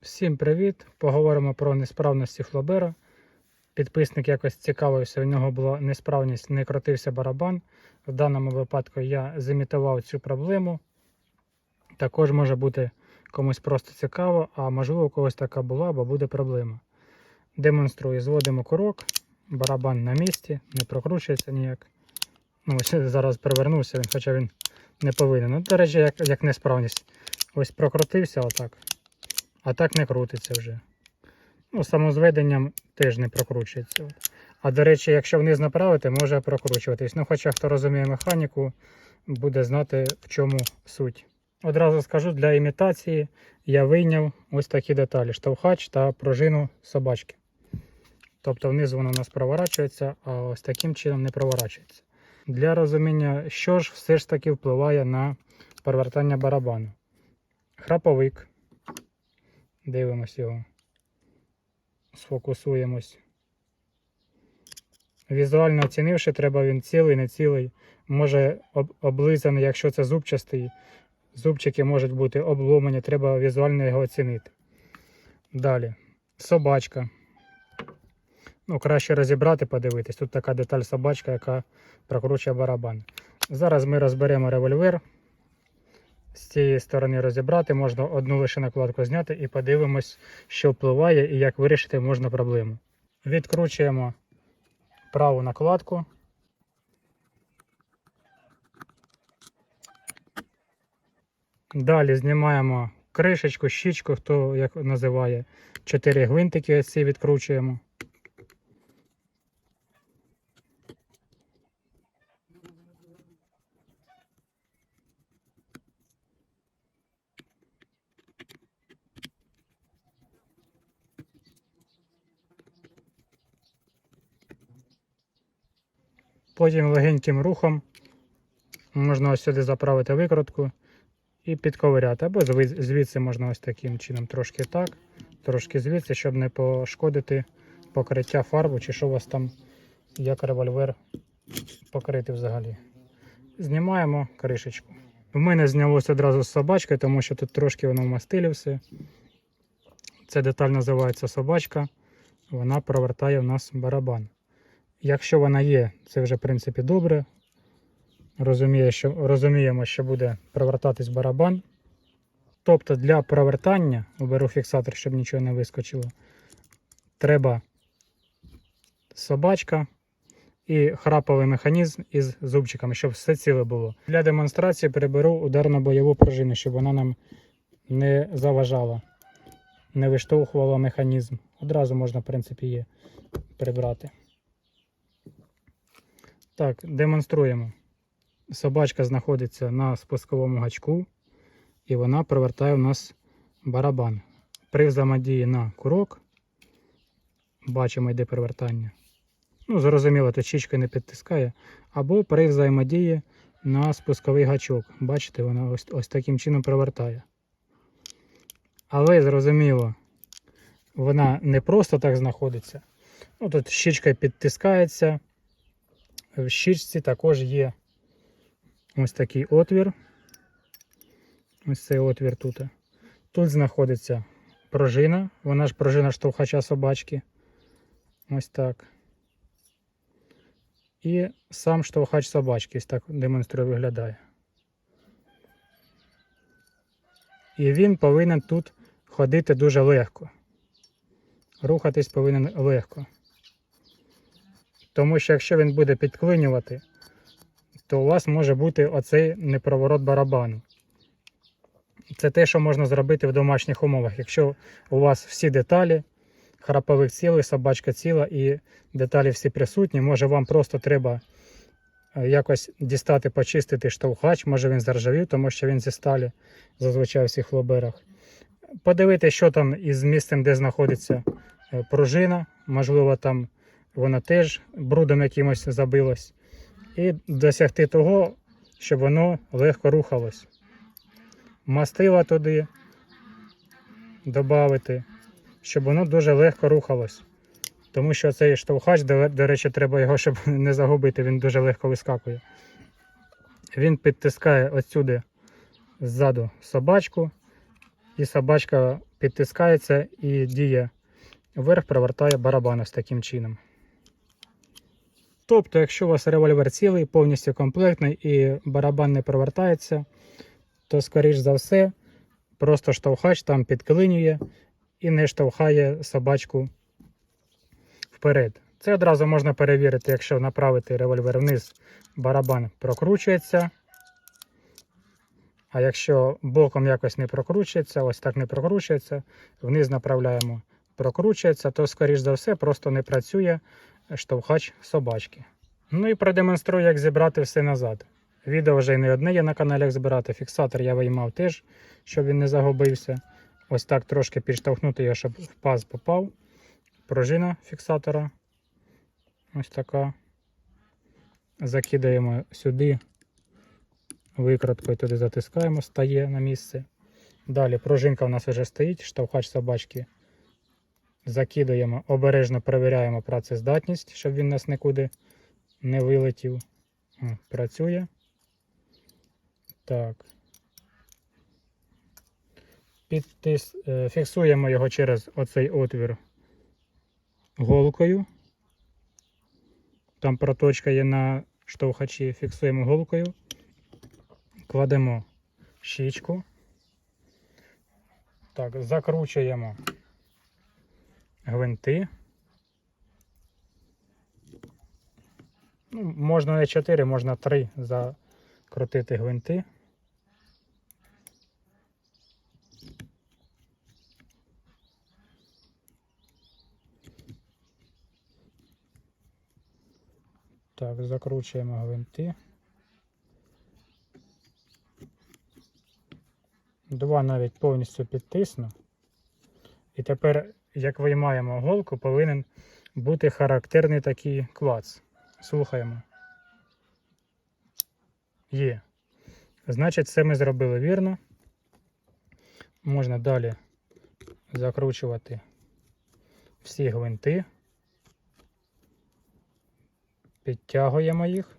Всім привіт! Поговоримо про несправності флобера. Підписник якось цікавився, в нього була несправність, не крутився барабан. В даному випадку я зімітував цю проблему. Також може бути комусь просто цікаво, а можливо у когось така була, бо буде проблема. Демонструю, зводимо курок, барабан на місці, не прокручується ніяк. Ну, ось зараз перевернувся, він, хоча він не повинен. Ну, до речі, як, як несправність. Ось прокрутився отак. А так не крутиться вже. Ну, самозведенням теж не прокручується. А до речі, якщо вниз направити, може прокручуватись. Ну, хоча хто розуміє механіку, буде знати, в чому суть. Одразу скажу, для імітації я вийняв ось такі деталі: штовхач та пружину собачки. Тобто внизу воно у нас проворачується, а ось таким чином не проворачується. Для розуміння, що ж все ж таки впливає на перевертання барабану. Храповик. Дивимось його. Сфокусуємось. Візуально оцінивши, треба він цілий, не цілий. Може об- облизаний, якщо це зубчастий. Зубчики можуть бути обломані, треба візуально його оцінити. Далі. Собачка. Ну, краще розібрати, подивитись. Тут така деталь собачка, яка прокручує барабан. Зараз ми розберемо револьвер. З цієї сторони розібрати, можна одну лише накладку зняти і подивимось, що впливає і як вирішити можна проблему. Відкручуємо праву накладку. Далі знімаємо кришечку, щічку, хто як називає. Чотири гвинтики ось ці відкручуємо. Потім легеньким рухом можна ось сюди заправити викрутку і підковиряти. Або звідси можна ось таким чином трошки так, трошки звідси, щоб не пошкодити покриття фарбу, чи що у вас там як револьвер покрити взагалі. Знімаємо кришечку. В мене знялося одразу з собачкою, тому що тут трошки воно в мастилі все. Ця деталь називається собачка. Вона провертає в нас барабан. Якщо вона є, це вже в принципі добре. Розуміє, що, розуміємо, що буде провертатись барабан. Тобто для провертання, оберу фіксатор, щоб нічого не вискочило, треба собачка і храповий механізм із зубчиками, щоб все ціле було. Для демонстрації переберу ударно-бойову пружину, щоб вона нам не заважала, не виштовхувала механізм. Одразу можна, в принципі, її прибрати. Так, демонструємо. Собачка знаходиться на спусковому гачку, і вона провертає у нас барабан. При взаємодії на курок, бачимо, йде перевертання. Ну, зрозуміло, точечка не підтискає. Або при взаємодії на спусковий гачок. Бачите, вона ось, ось таким чином провертає. Але зрозуміло, вона не просто так знаходиться. Ну, тут щічка підтискається. В щічці також є ось такий отвір. Ось цей отвір тут. Тут знаходиться пружина, вона ж пружина штовхача собачки. Ось так. І сам штовхач собачки, ось так демонструю виглядає. І він повинен тут ходити дуже легко. Рухатись повинен легко. Тому що якщо він буде підклинювати, то у вас може бути оцей непроворот барабану. Це те, що можна зробити в домашніх умовах. Якщо у вас всі деталі, храповик цілий, собачка ціла і деталі всі присутні, може вам просто треба е, якось дістати, почистити штовхач, може він заржавів, тому що він зі сталі зазвичай у всіх лоберах. Подивитися, що там із місцем, де знаходиться е, пружина, можливо, там вона теж брудом якимось забилась. І досягти того, щоб воно легко рухалось. Мастила туди додати, щоб воно дуже легко рухалось. Тому що цей штовхач, до, речі, треба його, щоб не загубити, він дуже легко вискакує. Він підтискає отсюди ззаду собачку, і собачка підтискається і діє вверх, привертає барабан ось таким чином. Тобто, якщо у вас револьвер цілий, повністю комплектний і барабан не привертається, то, скоріш за все, просто штовхач там підклинює і не штовхає собачку вперед. Це одразу можна перевірити, якщо направити револьвер вниз, барабан прокручується. А якщо боком якось не прокручується, ось так не прокручується, вниз направляємо, прокручується, то, скоріш за все, просто не працює штовхач собачки. Ну і продемонструю, як зібрати все назад. Відео вже й не одне є на каналі, як збирати. Фіксатор я виймав теж, щоб він не загубився. Ось так трошки підштовхнути його, щоб в паз попав. Пружина фіксатора. Ось така. Закидаємо сюди, викраткою туди затискаємо, стає на місце. Далі пружинка у нас вже стоїть, штовхач собачки. Закидаємо, обережно перевіряємо працездатність, щоб він нас нікуди не вилетів. О, Працює. Так. Підтис... е, Фіксуємо його через оцей отвір голкою. Там проточка є на штовхачі, фіксуємо голкою, кладемо щічку. Так, закручуємо гвинти. Ну, можна не 4, можна 3 закрутити гвинти. Так, закручуємо гвинти. Два навіть повністю підтисну. І тепер, як виймаємо голку, повинен бути характерний такий клац. Слухаємо. Є. Значить, це ми зробили вірно. Можна далі закручувати всі гвинти. Підтягуємо їх.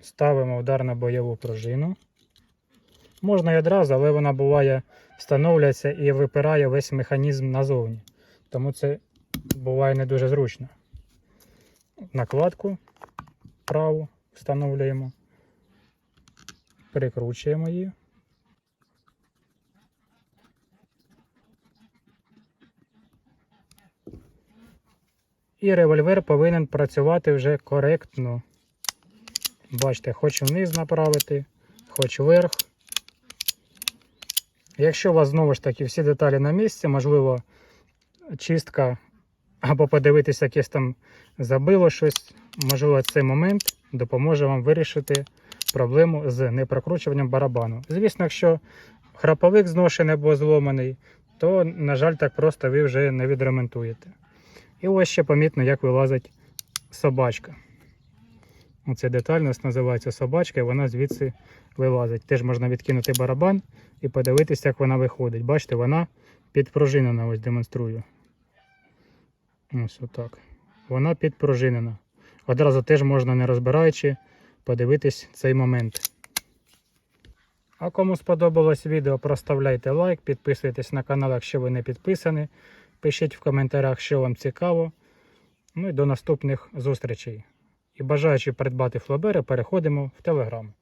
Ставимо ударно бойову пружину. Можна і одразу, але вона буває, встановлюється і випирає весь механізм назовні. Тому це буває не дуже зручно. Накладку праву встановлюємо, прикручуємо її. І револьвер повинен працювати вже коректно. Бачите, хоч вниз направити, хоч вверх. Якщо у вас знову ж таки всі деталі на місці, можливо, чистка або подивитися, якесь там забило щось, можливо, цей момент допоможе вам вирішити проблему з непрокручуванням барабану. Звісно, якщо храповик зношений або зломаний, то, на жаль, так просто ви вже не відремонтуєте. І ось ще помітно, як вилазить собачка. Оце деталь у нас називається собачка, і вона звідси вилазить. Теж можна відкинути барабан і подивитися, як вона виходить. Бачите, вона підпружинена, ось демонструю. Ось отак. Вона підпружинена. Одразу теж можна, не розбираючи, подивитись цей момент. А кому сподобалось відео, проставляйте лайк, підписуйтесь на канал, якщо ви не підписані. Пишіть в коментарях, що вам цікаво. Ну і до наступних зустрічей. І бажаючи придбати флобери, переходимо в Телеграм.